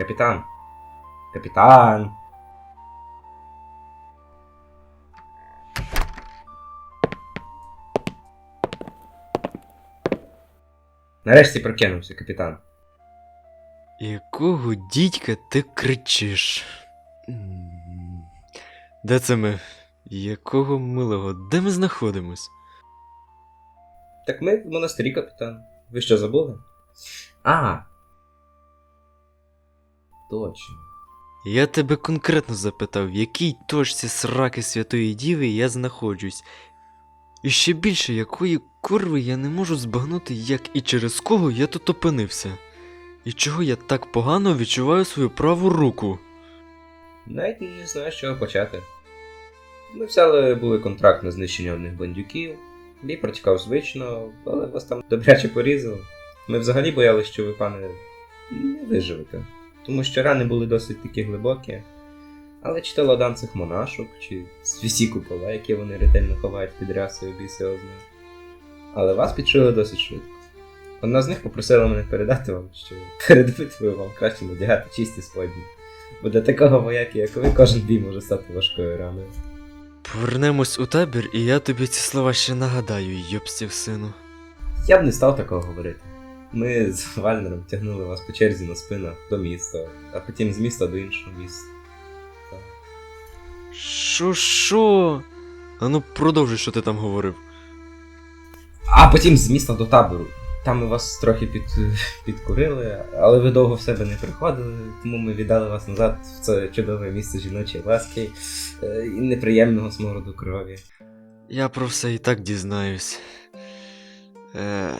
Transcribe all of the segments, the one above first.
Капітан. Капітан. Нарешті прокинувся, капітан. Якого дідька ти кричиш? Де це ми? Якого милого? Де ми знаходимось? Так ми в монастирі, капітан. Ви що забули? А. Точно. Я тебе конкретно запитав, в якій точці сраки Святої Діви я знаходжусь. І ще більше, якої курви я не можу збагнути, як і через кого я тут опинився. І чого я так погано відчуваю свою праву руку. Навіть не знаю, з чого почати. Ми взяли були контракт на знищення одних бандюків. Бій протікав звично, але вас там добряче порізали. Ми взагалі боялися, що ви, пане, не виживете. Тому що рани були досить такі глибокі. Але чи то ладан цих монашок, чи свісі купола, які вони ретельно ховають під рясою біси. Але вас підшили досить швидко. Одна з них попросила мене передати вам, що перед битвою вам краще надягати чисті сподні. Бо для такого вояки, як ви, кожен бій може стати важкою раною. Повернемось у табір, і я тобі ці слова ще нагадаю, йобстів сину. Я б не став такого говорити. Ми з Вальнером тягнули вас по черзі на спинах до міста, а потім з міста до іншого міста. Шо шо? Ану продовжуй, що ти там говорив. А потім з міста до табору. Там ми вас трохи під, підкурили, але ви довго в себе не приходили, тому ми віддали вас назад в це чудове місце жіночої ласки е, і неприємного смороду крові. Я про все і так дізнаюсь. Е...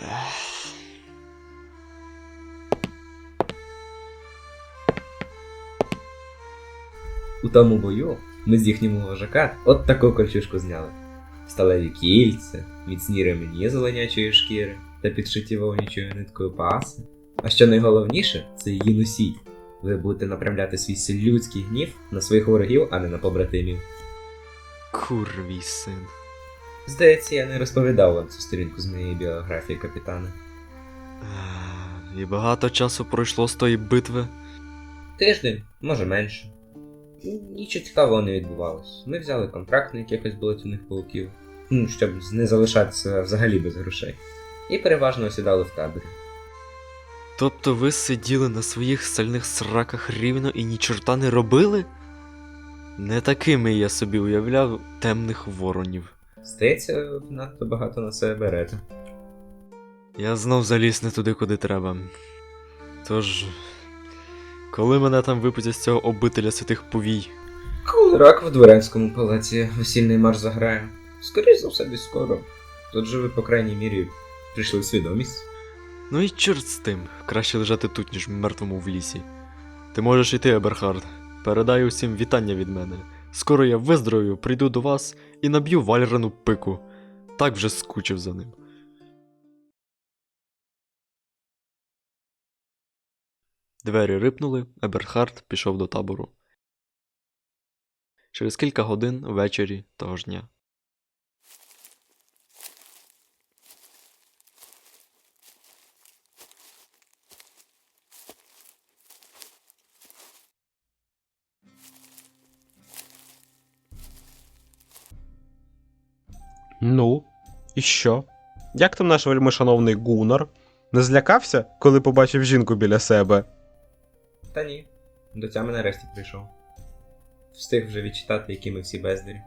У тому бою ми з їхнього вожака от таку кольчушку зняли. Сталеві кільця, міцні ремені з оленячої шкіри та підшиті вовнічою ниткою паси. А що найголовніше, це її носій. Ви будете направляти свій селюдський гнів на своїх ворогів, а не на побратимів. Курвій син. Здається, я не розповідав вам цю сторінку з моєї біографії капітана. І багато часу пройшло з тої битви. Тиждень, може менше. Нічого цікавого не відбувалось. Ми взяли контракт на якихось болотяних пауків, ну, щоб не залишатися взагалі без грошей. І переважно осідали в таборі. Тобто ви сиділи на своїх сальних сраках рівно і ні чорта не робили? Не такими я собі уявляв темних воронів. Здається, надто багато на себе берете. Я знов заліз не туди, куди треба. Тож, коли мене там випустять з цього обителя святих повій, Коли рак в дворянському палаці весільний марш заграє. Скоріше за все, десь скоро. Тут же ви, по крайній мірі, прийшли в свідомість. ну і чорт з тим, краще лежати тут, ніж мертвому в лісі. Ти можеш йти, Еберхард. Передай усім вітання від мене. Скоро я виздоровію, прийду до вас і наб'ю вальрану пику. Так вже скучив за ним. Двері рипнули, Еберхард пішов до табору. Через кілька годин ввечері того ж дня. Ну, і що? Як там наш вельмишановний Гунар? Не злякався, коли побачив жінку біля себе? Та ні, до тями нарешті прийшов. Встиг вже відчитати, які ми всі бездарі.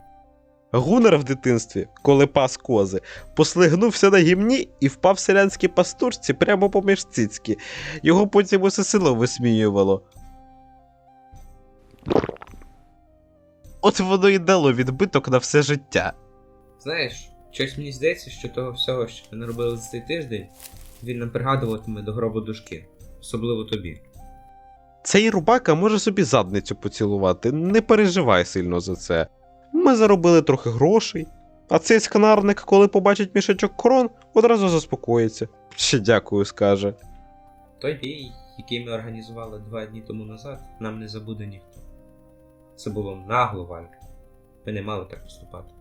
Гунар в дитинстві, коли пас кози, послигнувся на гімні і впав селянській пастурці прямо поміж цицьки. Його потім усе село висміювало. От воно і дало відбиток на все життя. Знаєш, щось мені здається, що того всього, що ми наробили за цей тиждень, він нам пригадуватиме до гробу душки, особливо тобі. Цей рубака може собі задницю поцілувати, не переживай сильно за це. Ми заробили трохи грошей, а цей сканарник, коли побачить мішечок крон, одразу заспокоїться. Ще дякую, скаже. Той бій, який ми організували два дні тому назад, нам не забуде ніхто. Це було нагло, Валька. Ми не мали так поступати.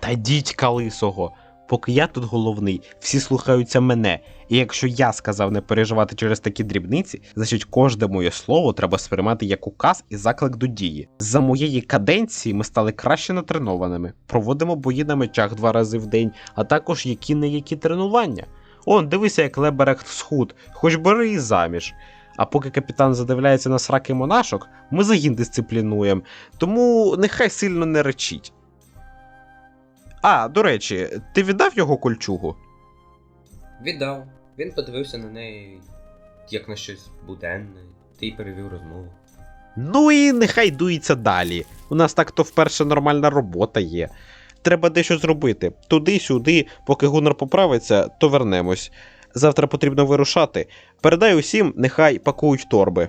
Та дідька лисого. Поки я тут головний, всі слухаються мене. І якщо я сказав не переживати через такі дрібниці, значить кожне моє слово треба сприймати як указ і заклик до дії. За моєї каденції ми стали краще натренованими, проводимо бої на мечах два рази в день, а також які не які тренування. Он, дивися, як Леберехт схуд, хоч бери і заміж. А поки капітан задивляється на сраки монашок, ми загін дисциплінуємо, тому нехай сильно не речить. А, до речі, ти віддав його кольчугу? Віддав. Він подивився на неї як на щось буденне, та й перевів розмову. Ну і нехай дується далі. У нас так то вперше нормальна робота є. Треба дещо зробити. Туди-сюди, поки Гуннар поправиться, то вернемось. Завтра потрібно вирушати. Передай усім, нехай пакують торби.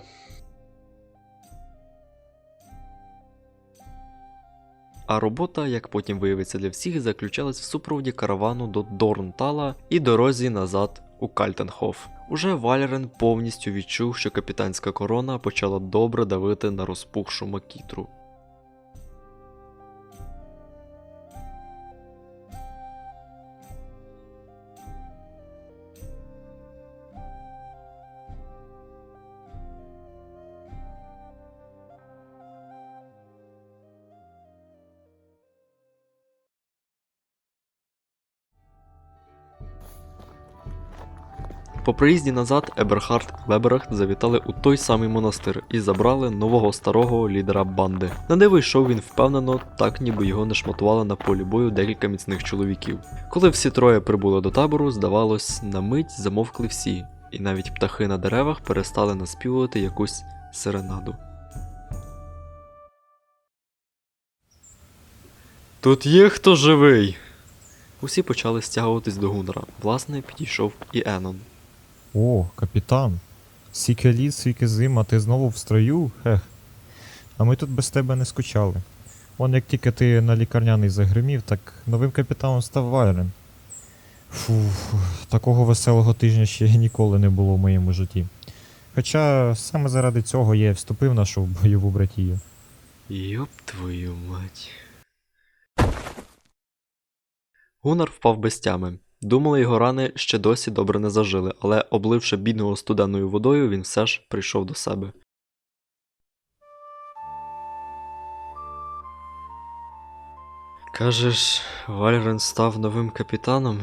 А робота, як потім виявиться для всіх, заключалась в супроводі каравану до Дорнтала і дорозі назад у Кальтенхоф. Уже Валерен повністю відчув, що капітанська корона почала добре давити на розпухшу макітру. По приїзді назад Еберхард і Леберехт завітали у той самий монастир і забрали нового старого лідера банди. На диво йшов він впевнено, так ніби його не шматували на полі бою декілька міцних чоловіків. Коли всі троє прибули до табору, здавалось, на мить замовкли всі, і навіть птахи на деревах перестали наспівувати якусь серенаду. Тут є хто живий. Усі почали стягуватись до Гуннера. Власне, підійшов і Енон. О, капітан. Скільки літ, скільки зим, а ти знову в строю? Хех. А ми тут без тебе не скучали. Он як тільки ти на лікарняний загримів, так новим капітаном став Вайрен. Фу, такого веселого тижня ще ніколи не було в моєму житті. Хоча саме заради цього я вступив в нашу бойову братію. Йоп твою мать. Гунар впав без тями. Думали, його рани ще досі добре не зажили, але обливши бідного студеною водою, він все ж прийшов до себе. Кажеш, Вальрен став новим капітаном?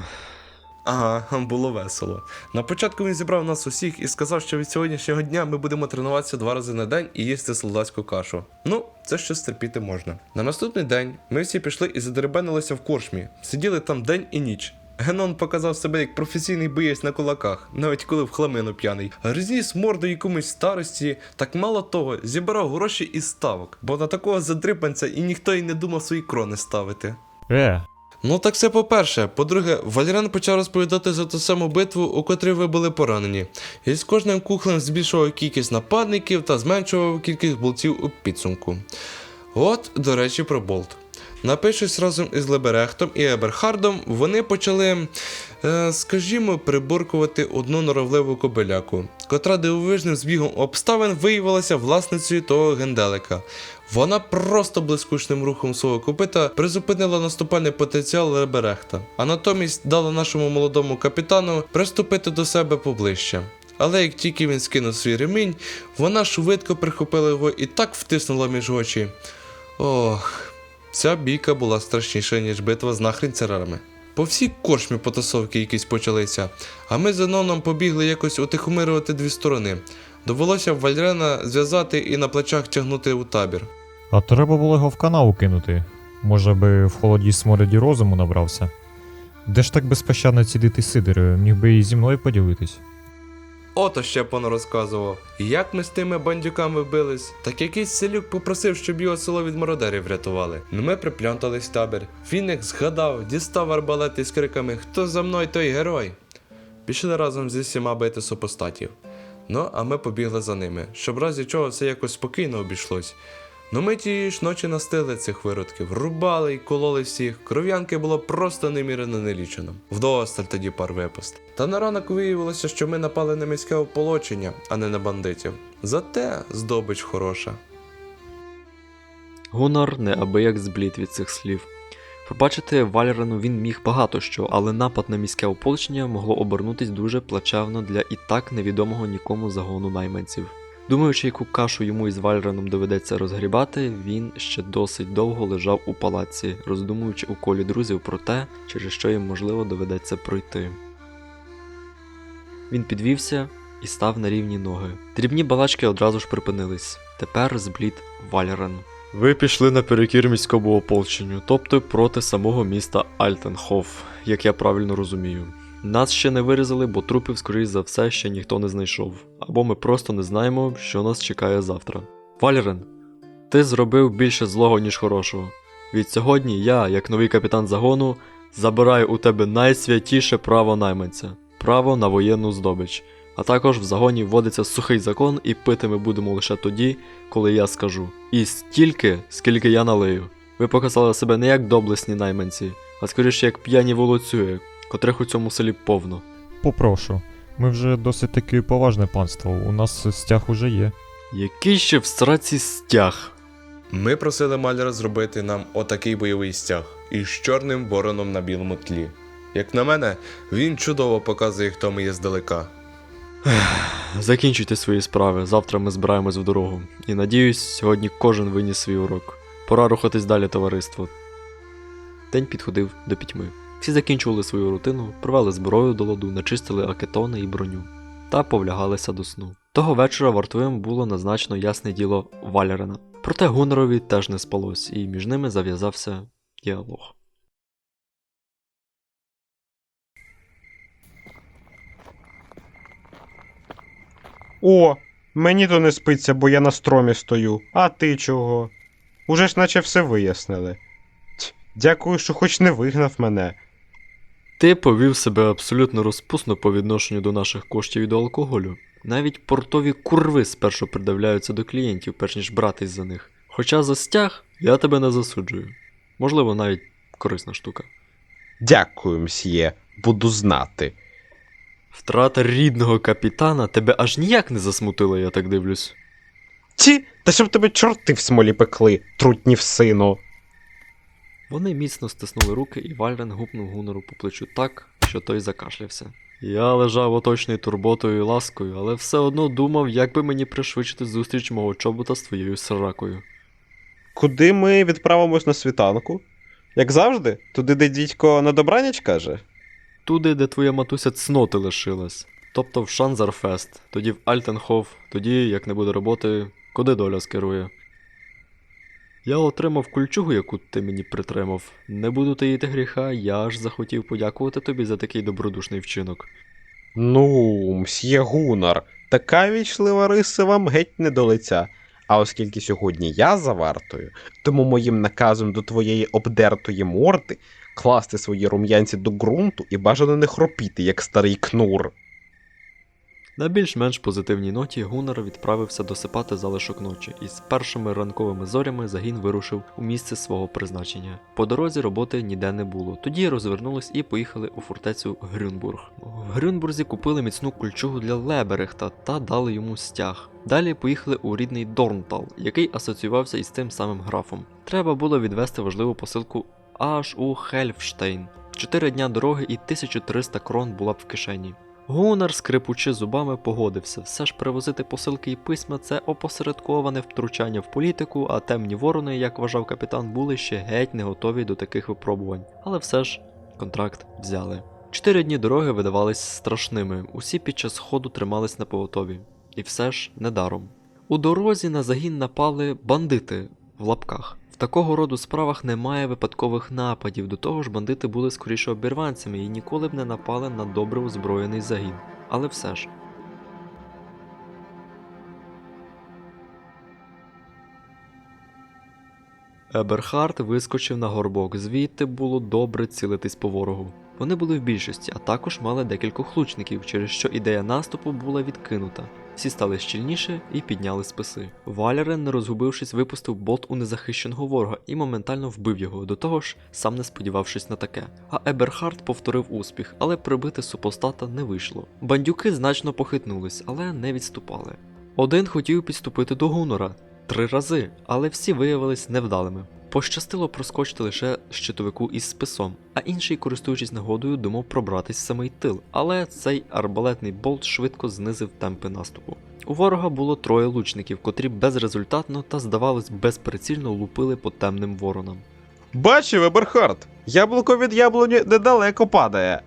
Ага, було весело. На початку він зібрав нас усіх і сказав, що від сьогоднішнього дня ми будемо тренуватися два рази на день і їсти солдатську кашу. Ну, це щось терпіти можна. На наступний день ми всі пішли і задеребенилися в корчмі. Сиділи там день і ніч. Генон показав себе як професійний боєць на кулаках, навіть коли в хламину п'яний. Розніс морду якомусь старості, так мало того, зібрав гроші із ставок, бо на такого задрипанця і ніхто й не думав свої крони ставити. Е, Ну так це по-перше. По-друге, Валеріан почав розповідати за ту саму битву, у котрій ви були поранені, і з кожним кухлем збільшував кількість нападників та зменшував кількість болтів у підсумку. От, до речі, про болт. Напившись разом із Леберехтом і Еберхардом, вони почали, е, скажімо, приборкувати одну норовливу кобиляку, котра дивовижним збігом обставин виявилася власницею того генделика. Вона просто блискучним рухом свого копита призупинила наступальний потенціал Леберехта, а натомість дала нашому молодому капітану приступити до себе поближче. Але як тільки він скинув свій ремінь, вона швидко прихопила його і так втиснула між очі. Ох, ця бійка була страшніша, ніж битва з нахрінцерами. По всій кошмі потасовки якісь почалися, а ми з Еноном побігли якось утихомирювати дві сторони. Довелося Вальрена зв'язати і на плечах тягнути у табір. а треба було його в канаву кинути. Може би в холоді смороді розуму набрався. Де ж так безпощадно цідити сидр, міг би і зі мною поділитись. Ото ще пан розказував. І Як ми з тими бандюками бились, так якийсь селюк попросив, щоб його село від мародерів врятували. Ну ми приплянтались табір. Він згадав, дістав арбалет із криками Хто за мною, той герой. Пішли разом зі всіма бити супостатів. Ну, а ми побігли за ними, щоб в разі чого все якось спокійно обійшлось. Ну ми тієї ж ночі настили цих виродків, рубали й кололи всіх, кров'янки було просто немірено нелічено. Вдосталь тоді пар випуск. Та на ранок виявилося, що ми напали на міське ополочення, а не на бандитів. Зате здобич хороша. Гунар неабияк зблід від цих слів. Пробачити Валерену він міг багато що, але напад на міське ополчення могло обернутись дуже плачевно для і так невідомого нікому загону найманців. Думаючи, яку кашу йому із Вальреном доведеться розгрібати, він ще досить довго лежав у палаці, роздумуючи у колі друзів про те, через що їм можливо доведеться пройти. Він підвівся і став на рівні ноги. Дрібні балачки одразу ж припинились. Тепер зблід Вальрен. Ви пішли наперекір міському ополченню, тобто проти самого міста Альтенхоф, як я правильно розумію. Нас ще не вирізали, бо трупів, скоріш за все, ще ніхто не знайшов. Або ми просто не знаємо, що нас чекає завтра. Валерен, ти зробив більше злого, ніж хорошого. Від сьогодні я, як новий капітан загону, забираю у тебе найсвятіше право найманця право на воєнну здобич. А також в загоні вводиться сухий закон, і пити ми будемо лише тоді, коли я скажу. І стільки, скільки я налию. Ви показали себе не як доблесні найманці, а скоріше як п'яні волоцюги, котрих у цьому селі повно. Попрошу. Ми вже досить таки поважне панство, у нас стяг уже є. Який ще в сраці стяг? Ми просили маляра зробити нам отакий бойовий стяг із чорним вороном на білому тлі. Як на мене, він чудово показує, хто ми є здалека. Закінчуйте свої справи, завтра ми збираємось в дорогу. І надіюсь, сьогодні кожен виніс свій урок. Пора рухатись далі, товариство. День підходив до пітьми. Всі закінчували свою рутину, привели зброю до ладу, начистили акетони і броню та повлягалися до сну. Того вечора вартовим було назначено ясне діло Валерена. Проте Гуннерові теж не спалось, і між ними зав'язався діалог. О, мені то не спиться, бо я на стромі стою. А ти чого? Уже ж наче все вияснили. Дякую, що хоч не вигнав мене. Ти повів себе абсолютно розпусно по відношенню до наших коштів і до алкоголю. Навіть портові курви спершу придивляються до клієнтів, перш ніж братись за них. Хоча за стяг я тебе не засуджую. Можливо, навіть корисна штука. Дякую, мсьє, буду знати. Втрата рідного капітана тебе аж ніяк не засмутила, я так дивлюсь. Ті, та щоб тебе чорти в смолі пекли, трутнів сину. Вони міцно стиснули руки, і Вальрен гупнув Гунору по плечу так, що той закашлявся. Я лежав оточений турботою і ласкою, але все одно думав, як би мені пришвидшити зустріч мого чобота з твоєю сракою. Куди ми відправимось на світанку? Як завжди, туди, де дідько на добраніч каже. Туди, де твоя матуся цноти лишилась. Тобто в Шанзарфест, тоді в Альтенхоф, тоді, як не буде роботи, куди доля скерує. Я отримав кульчугу, яку ти мені притримав. Не буду таїти гріха, я аж захотів подякувати тобі за такий добродушний вчинок. Ну, мсьє Гунар, така вічлива риса вам геть не до лиця. А оскільки сьогодні я за вартою, тому моїм наказом до твоєї обдертої морди класти свої рум'янці до ґрунту і бажано не хропіти, як старий кнур. На більш-менш позитивній ноті Гуннер відправився досипати залишок ночі, і з першими ранковими зорями загін вирушив у місце свого призначення. По дорозі роботи ніде не було. Тоді розвернулись і поїхали у фортецю Грюнбург. В Грюнбурзі купили міцну кульчугу для Леберехта та дали йому стяг. Далі поїхали у рідний Дорнтал, який асоціювався із тим самим графом. Треба було відвести важливу посилку аж у Хельфштейн. Чотири дня дороги і 1300 крон була б в кишені. Гунар, скрипучи зубами, погодився. Все ж перевозити посилки і письма це опосередковане втручання в політику, а темні ворони, як вважав капітан, були ще геть не готові до таких випробувань. Але все ж контракт взяли. Чотири дні дороги видавались страшними. Усі під час ходу тримались на поготові. І все ж недаром. У дорозі на загін напали бандити в лапках. Такого роду справах немає випадкових нападів, до того ж бандити були скоріше обірванцями і ніколи б не напали на добре озброєний загін. Але все ж. Еберхард вискочив на горбок, звідти було добре цілитись по ворогу. Вони були в більшості, а також мали декількох лучників, через що ідея наступу була відкинута. Всі стали щільніше і підняли списи. Валерен, не розгубившись, випустив болт у незахищеного ворога і моментально вбив його, до того ж, сам не сподівавшись на таке. А Еберхард повторив успіх, але прибити супостата не вийшло. Бандюки значно похитнулись, але не відступали. Один хотів підступити до Гунора три рази, але всі виявились невдалими. Пощастило проскочити лише щитовику із списом, а інший, користуючись нагодою, думав пробратись в самий тил, але цей арбалетний болт швидко знизив темпи наступу. У ворога було троє лучників, котрі безрезультатно та, здавалось, безприцільно лупили по темним воронам. Бачив, Еберхард! Яблуко від яблуні недалеко падає.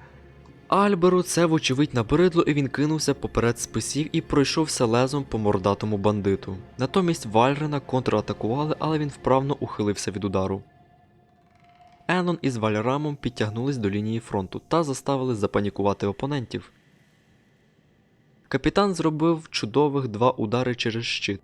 Альберу це вочевидь набридло, і він кинувся поперед списів і пройшовся лезом по мордатому бандиту. Натомість Вальрена контратакували, але він вправно ухилився від удару. Енон із Вальрамом підтягнулись до лінії фронту та заставили запанікувати опонентів. Капітан зробив чудових два удари через щит.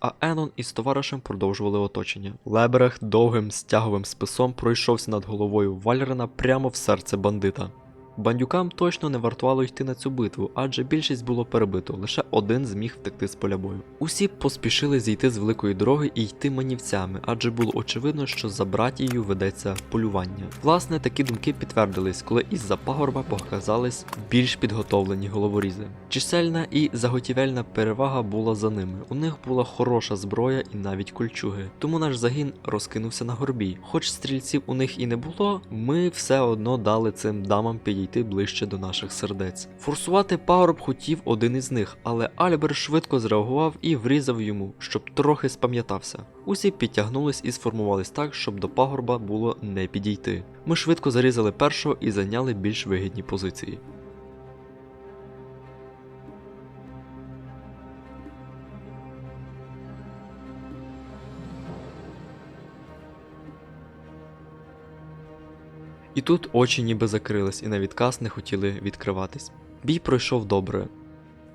А Енон із товаришем продовжували оточення. Леберех довгим стяговим списом пройшовся над головою Вальрена прямо в серце бандита. Бандюкам точно не вартувало йти на цю битву, адже більшість було перебито, лише один зміг втекти з поля бою. Усі поспішили зійти з великої дороги і йти манівцями, адже було очевидно, що за братією ведеться полювання. Власне, такі думки підтвердились, коли із-за пагорба показались більш підготовлені головорізи. Чисельна і заготівельна перевага була за ними. У них була хороша зброя і навіть кольчуги. Тому наш загін розкинувся на горбі. Хоч стрільців у них і не було, ми все одно дали цим дамам підійти ближче до наших сердець. Форсувати пагорб хотів один із них, але Альбер швидко зреагував і врізав йому, щоб трохи спам'ятався. Усі підтягнулись і сформувались так, щоб до пагорба було не підійти. Ми швидко зарізали першого і зайняли більш вигідні позиції. І тут очі ніби закрились, і на відказ не хотіли відкриватись. Бій пройшов добре.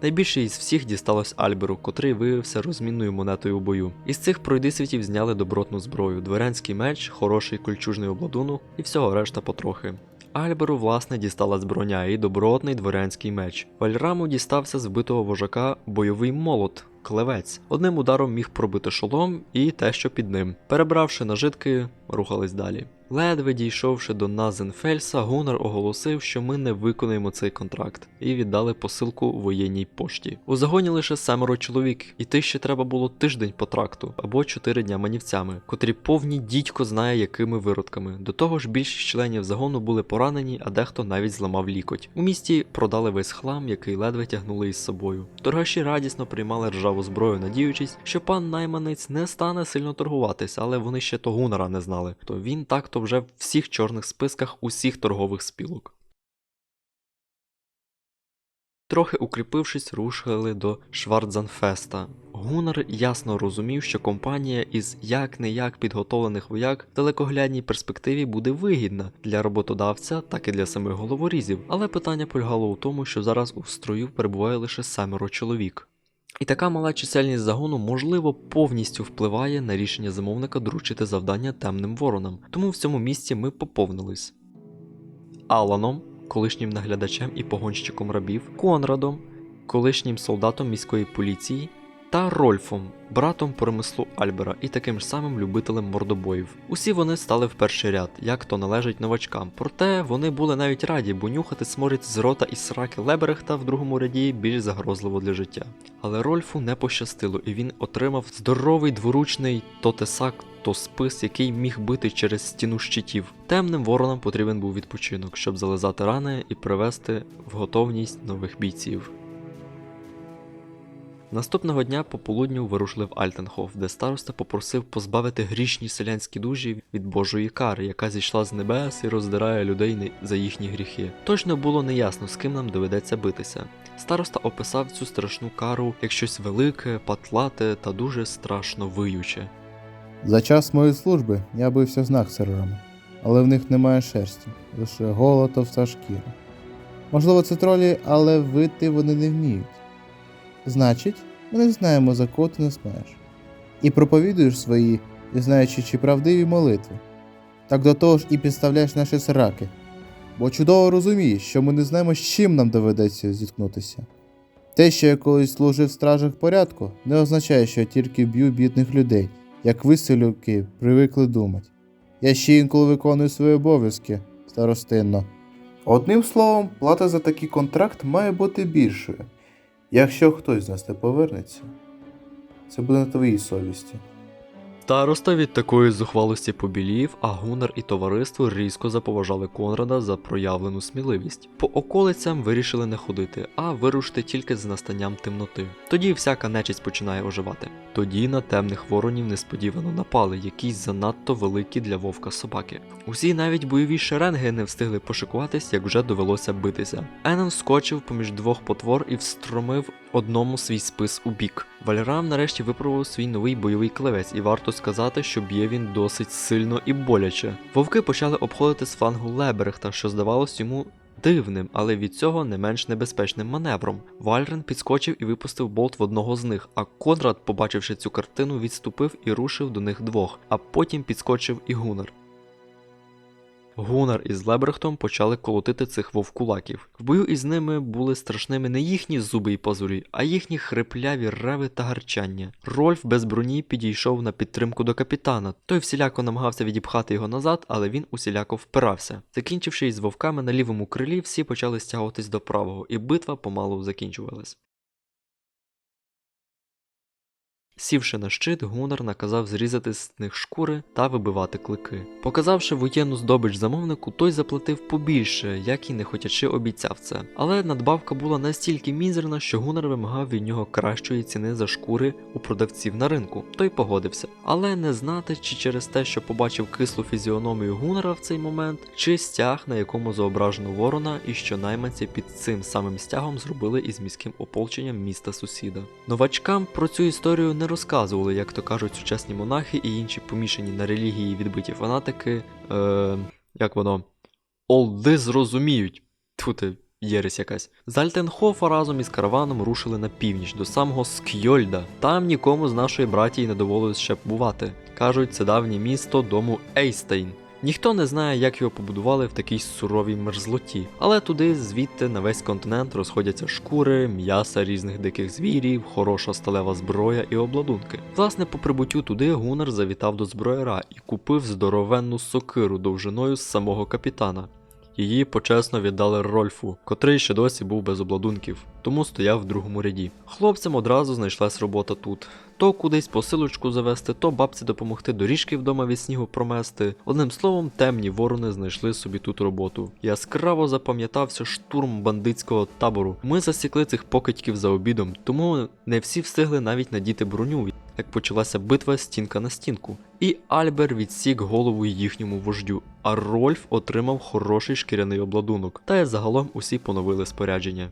Найбільше із всіх дісталось Альберу, котрий виявився розмінною монетою у бою. Із цих пройдисвітів зняли добротну зброю, дворянський меч, хороший кольчужний обладунок і всього решта потрохи. Альберу, власне, дісталась броня і добротний дворянський меч. Вальраму дістався з вбитого вожака бойовий молот, клевець. Одним ударом міг пробити шолом і те, що під ним. Перебравши нажитки, рухались далі. Ледве дійшовши до Назенфельса, Гунар оголосив, що ми не виконаємо цей контракт, і віддали посилку воєнній пошті. У загоні лише семеро чоловік, іти ще треба було тиждень по тракту або чотири дня манівцями, котрі повні дідько знає якими виродками. До того ж, більшість членів загону були поранені, а дехто навіть зламав лікоть. У місті продали весь хлам, який ледве тягнули із собою. Торгаші радісно приймали ржаву зброю, надіючись, що пан найманець не стане сильно торгуватися, але вони ще то гунара не знали. То він так-то вже в всіх чорних списках усіх торгових спілок. Трохи укріпившись, рушили до Шварцзанфеста. Гунар ясно розумів, що компанія із як не як підготовлених вояк в далекоглядній перспективі буде вигідна для роботодавця, так і для самих головорізів. Але питання полягало у тому, що зараз у строю перебуває лише семеро чоловік. І така мала чисельність загону, можливо, повністю впливає на рішення замовника доручити завдання темним воронам, тому в цьому місці ми поповнились. Аланом, колишнім наглядачем і погонщиком рабів, Конрадом, колишнім солдатом міської поліції, та Рольфом, братом по Альбера і таким ж самим любителем мордобоїв. Усі вони стали в перший ряд, як то належить новачкам. Проте вони були навіть раді, бо нюхати сморід з рота і сраки Леберехта в другому ряді більш загрозливо для життя. Але Рольфу не пощастило, і він отримав здоровий дворучний то тесак, то спис, який міг бити через стіну щитів. Темним воронам потрібен був відпочинок, щоб зализати рани і привести в готовність нових бійців. Наступного дня по полудню вирушили в Альтенхоф, де староста попросив позбавити грішні селянські дужі від Божої кари, яка зійшла з небес і роздирає людей за їхні гріхи. Точно було неясно, з ким нам доведеться битися. Староста описав цю страшну кару як щось велике, патлате та дуже страшно виюче. За час моєї служби я бився з наксерерами, але в них немає шерсті, лише гола товста шкіра. Можливо, це тролі, але вити вони не вміють. Значить, ми не знаємо, за кого ти нас маєш. І проповідуєш свої, не знаючи, чи правдиві молитви. Так до того ж і підставляєш наші сраки. Бо чудово розумієш, що ми не знаємо, з чим нам доведеться зіткнутися. Те, що я колись служив в стражах порядку, не означає, що я тільки б'ю бідних людей, як ви, селюки, привикли думати. Я ще інколи виконую свої обов'язки старостинно. Одним словом, плата за такий контракт має бути більшою. Якщо хтось з нас не повернеться, це буде на твоїй совісті. Староста від такої зухвалості побілів, а Гунар і товариство різко заповажали Конрада за проявлену сміливість. По околицям вирішили не ходити, а вирушити тільки з настанням темноти. Тоді всяка нечисть починає оживати. Тоді на темних воронів несподівано напали якісь занадто великі для вовка собаки. Усі навіть бойові шеренги не встигли пошикуватись, як вже довелося битися. Енон скочив поміж двох потвор і встромив одному свій спис у бік. Валерам нарешті випробував свій новий бойовий клевець, і варто сказати, що б'є він досить сильно і боляче. Вовки почали обходити з флангу Леберехта, що здавалось йому дивним, але від цього не менш небезпечним маневром. Вальрен підскочив і випустив болт в одного з них, а Конрад, побачивши цю картину, відступив і рушив до них двох, а потім підскочив і Гунар. Гунар із Лебрехтом почали колотити цих вовкулаків. В бою із ними були страшними не їхні зуби й пазурі, а їхні хрипляві реви та гарчання. Рольф без броні підійшов на підтримку до капітана. Той всіляко намагався відіпхати його назад, але він усіляко впирався. Закінчивши із вовками на лівому крилі, всі почали стягуватись до правого, і битва помалу закінчувалась. Сівши на щит, Гунар наказав зрізати з них шкури та вибивати клики. Показавши воєнну здобич замовнику, той заплатив побільше, як і не хотячи обіцяв це. Але надбавка була настільки мізерна, що Гунар вимагав від нього кращої ціни за шкури у продавців на ринку. Той погодився. Але не знати, чи через те, що побачив кислу фізіономію Гунара в цей момент, чи стяг, на якому зображено ворона, і що найманці під цим самим стягом зробили із міським ополченням міста сусіда. Новачкам про цю історію не розказували, як то кажуть сучасні монахи і інші помішані на релігії відбиті фанатики. Е, як воно? Олди зрозуміють. Тьфу ти, єресь якась. З Альтенхофа разом із караваном рушили на північ до самого Скьольда. Там нікому з нашої братії не доводилось ще бувати. Кажуть, це давнє місто дому Ейстейн. Ніхто не знає, як його побудували в такій суровій мерзлоті, але туди звідти на весь континент розходяться шкури, м'яса різних диких звірів, хороша сталева зброя і обладунки. Власне, по прибуттю туди Гунар завітав до зброяра і купив здоровенну сокиру довжиною з самого капітана. Її почесно віддали Рольфу, котрий ще досі був без обладунків, тому стояв в другому ряді. Хлопцям одразу знайшлась робота тут. То кудись посилочку завести, то бабці допомогти доріжки вдома від снігу промести. Одним словом, темні ворони знайшли собі тут роботу. Яскраво запам'ятався штурм бандитського табору. Ми засікли цих покидьків за обідом, тому не всі встигли навіть надіти броню, як почалася битва стінка на стінку. І Альбер відсік голову їхньому вождю, а Рольф отримав хороший шкіряний обладунок, та й загалом усі поновили спорядження.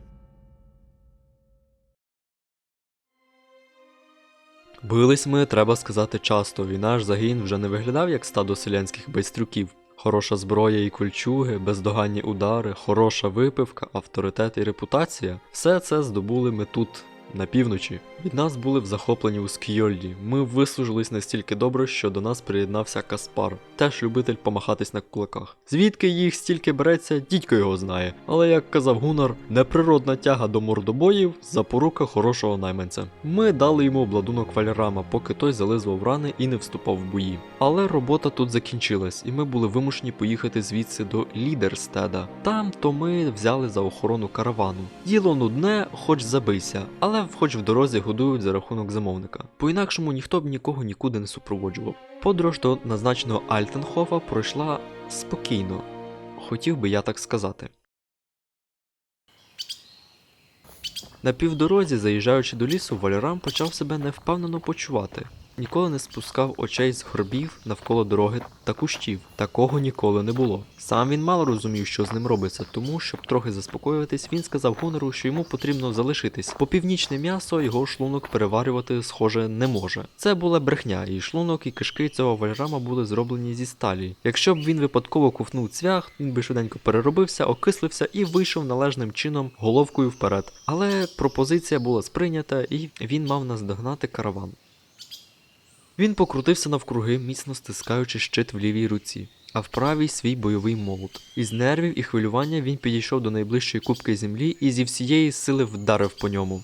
Бились ми, треба сказати, часто. І наш загін вже не виглядав як стадо селянських байстрюків. Хороша зброя і кольчуги, бездоганні удари, хороша випивка, авторитет і репутація все це здобули ми тут, на півночі. Від нас були в захоплені у Скйольді. Ми вислужились настільки добре, що до нас приєднався Каспар, теж любитель помахатись на кулаках. Звідки їх стільки береться, дідько його знає. Але як казав Гунар, неприродна тяга до мордобоїв запорука хорошого найманця. Ми дали йому обладунок валярама, поки той зализував рани і не вступав в бої. Але робота тут закінчилась, і ми були вимушені поїхати звідси до Лідерстеда. Там то ми взяли за охорону каравану. Діло нудне, хоч забийся, але хоч в дорозі годують за рахунок замовника. По-інакшому ніхто б нікого нікуди не супроводжував. Подорож до назначеного Альтенхофа пройшла спокійно, хотів би я так сказати. На півдорозі, заїжджаючи до лісу, Валерам почав себе невпевнено почувати. Ніколи не спускав очей з горбів навколо дороги та кущів. Такого ніколи не було. Сам він мало розумів, що з ним робиться, тому, щоб трохи заспокоюватись, він сказав Гунеру, що йому потрібно залишитись. По північне м'ясо його шлунок переварювати, схоже, не може. Це була брехня, і шлунок і кишки цього вальрама були зроблені зі сталі. Якщо б він випадково ковтнув цвях, він би швиденько переробився, окислився і вийшов належним чином головкою вперед. Але пропозиція була сприйнята, і він мав наздогнати караван. Він покрутився навкруги, міцно стискаючи щит в лівій руці, а в правій свій бойовий молот. Із нервів і хвилювання він підійшов до найближчої кубки землі і зі всієї сили вдарив по ньому.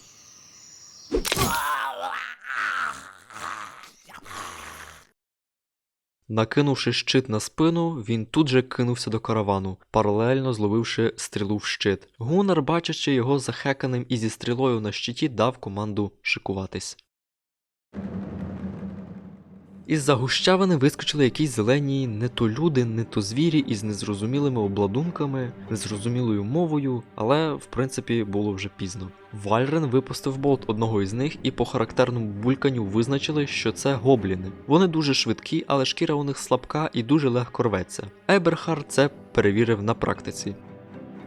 Накинувши щит на спину, він тут же кинувся до каравану, паралельно зловивши стрілу в щит. Гунар, бачачи його захеканим і зі стрілою на щиті, дав команду шикуватись. Із-за гущавини вискочили якісь зелені не то люди, не то звірі із незрозумілими обладунками, незрозумілою мовою, але в принципі було вже пізно. Вальрен випустив болт одного із них і по характерному бульканню визначили, що це гобліни. Вони дуже швидкі, але шкіра у них слабка і дуже легко рветься. Еберхард це перевірив на практиці.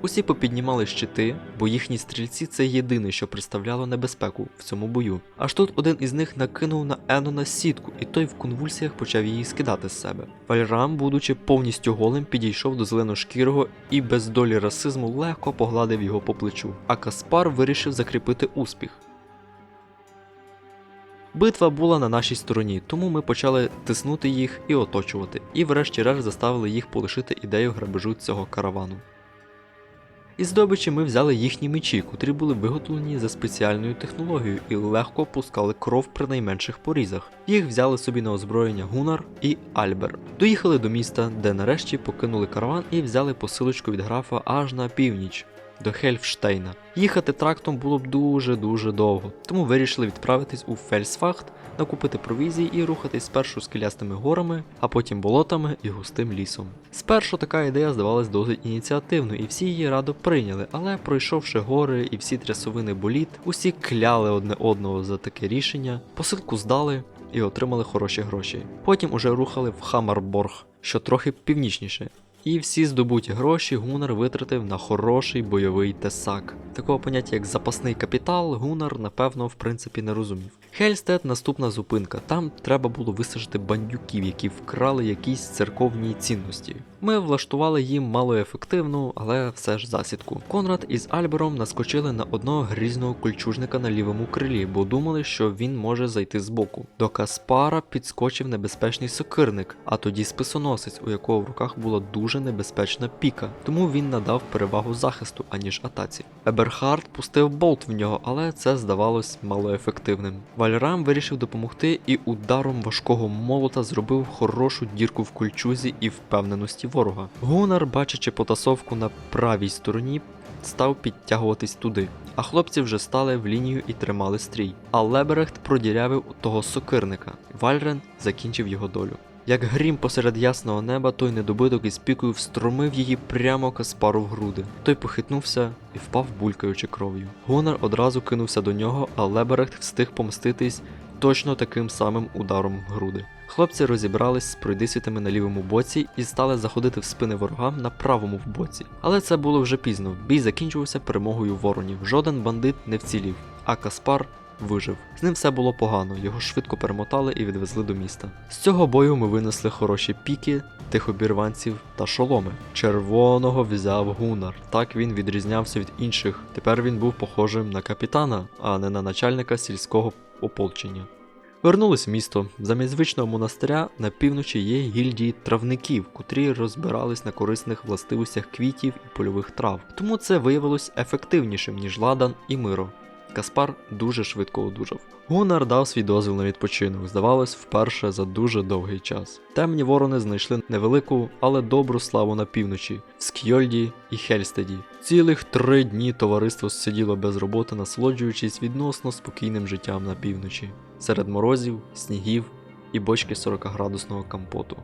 Усі попіднімали щити, бо їхні стрільці це єдине, що представляло небезпеку в цьому бою. Аж тут один із них накинув на Енона сітку, і той в конвульсіях почав її скидати з себе. Вальрам, будучи повністю голим, підійшов до зеленошкірого і без долі расизму легко погладив його по плечу. А Каспар вирішив закріпити успіх. Битва була на нашій стороні, тому ми почали тиснути їх і оточувати, і врешті-решт заставили їх полишити ідею грабежу цього каравану. Із здобичі ми взяли їхні мечі, котрі були виготовлені за спеціальною технологією і легко пускали кров при найменших порізах. Їх взяли собі на озброєння Гунар і Альбер. Доїхали до міста, де нарешті покинули караван і взяли посилочку від графа аж на північ. До Хельфштейна. Їхати трактом було б дуже-дуже довго, тому вирішили відправитись у Фельсфахт, накупити провізії і рухатись спершу скелястими горами, а потім болотами і густим лісом. Спершу така ідея здавалась досить ініціативною, і всі її радо прийняли, але пройшовши гори і всі трясовини боліт, усі кляли одне одного за таке рішення, посилку здали і отримали хороші гроші. Потім уже рухали в Хамарборг, що трохи північніше. І всі здобуті гроші Гунар витратив на хороший бойовий тесак. Такого поняття як запасний капітал Гунар, напевно, в принципі не розумів. Хельстед наступна зупинка. Там треба було висажити бандюків, які вкрали якісь церковні цінності. Ми влаштували їм малоефективну, але все ж засідку. Конрад із Альбером наскочили на одного грізного кольчужника на лівому крилі, бо думали, що він може зайти збоку. До Каспара підскочив небезпечний сокирник, а тоді списоносець, у якого в руках була дуже небезпечна піка, тому він надав перевагу захисту, аніж атаці. Еберхард пустив болт в нього, але це здавалось малоефективним. Вальрам вирішив допомогти і ударом важкого молота зробив хорошу дірку в кольчузі і впевненості ворога. Гунар, бачачи потасовку на правій стороні, став підтягуватись туди, а хлопці вже стали в лінію і тримали стрій. А Леберехт продірявив того сокирника. Вальрен закінчив його долю. Як грім посеред ясного неба, той недобиток із пікою встромив її прямо Каспару в груди. Той похитнувся і впав, булькаючи кров'ю. Гонор одразу кинувся до нього, а Леберехт встиг помститись точно таким самим ударом в груди. Хлопці розібрались з пройдисвітами на лівому боці і стали заходити в спини ворогам на правому в боці. Але це було вже пізно. Бій закінчувався перемогою воронів. Жоден бандит не вцілів, а Каспар вижив. З ним все було погано, його швидко перемотали і відвезли до міста. З цього бою ми винесли хороші піки, тихобірванців та шоломи. Червоного взяв гунар. Так він відрізнявся від інших. Тепер він був похожим на капітана, а не на начальника сільського ополчення. Вернулись в місто. Замість звичного монастиря на півночі є гільдії травників, котрі розбирались на корисних властивостях квітів і польових трав. Тому це виявилось ефективнішим, ніж Ладан і Миро. Каспар дуже швидко одужав. Гунар дав свій дозвіл на відпочинок, здавалось, вперше за дуже довгий час. Темні ворони знайшли невелику, але добру славу на півночі, в Скьольді і Хельстеді. Цілих три дні товариство сиділо без роботи, насолоджуючись відносно спокійним життям на півночі, серед морозів, снігів і бочки 40-градусного компоту.